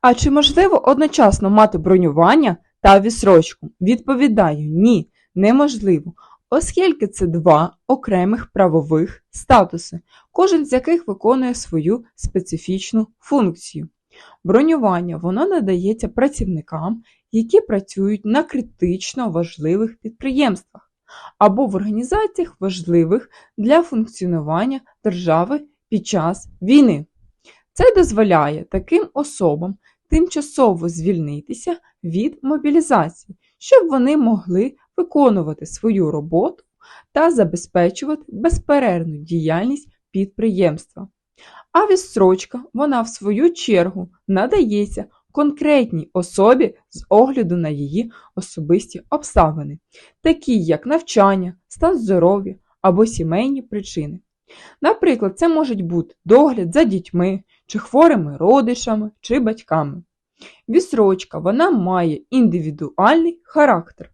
А чи можливо одночасно мати бронювання та відсрочку? Відповідаю, ні, неможливо, оскільки це два окремих правових статуси, кожен з яких виконує свою специфічну функцію. Бронювання воно надається працівникам, які працюють на критично важливих підприємствах або в організаціях важливих для функціонування держави під час війни. Це дозволяє таким особам тимчасово звільнитися від мобілізації, щоб вони могли виконувати свою роботу та забезпечувати безперервну діяльність підприємства. А відстрочка, вона в свою чергу надається конкретній особі з огляду на її особисті обставини, такі як навчання, стан здоров'я або сімейні причини. Наприклад, це можуть бути догляд за дітьми, чи хворими родичами, чи батьками. Відсрочка вона має індивідуальний характер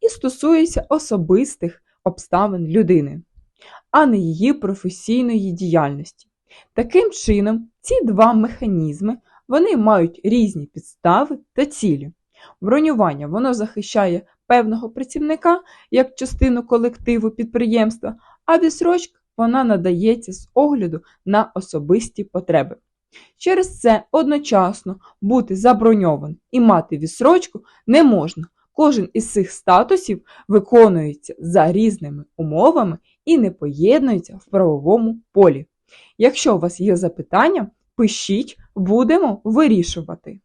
і стосується особистих обставин людини, а не її професійної діяльності. Таким чином, ці два механізми вони мають різні підстави та цілі. Бронювання воно захищає певного працівника як частину колективу підприємства, а відсрочка вона надається з огляду на особисті потреби. Через це одночасно бути заброньованим і мати відсрочку не можна. Кожен із цих статусів виконується за різними умовами і не поєднується в правовому полі. Якщо у вас є запитання, пишіть, будемо вирішувати.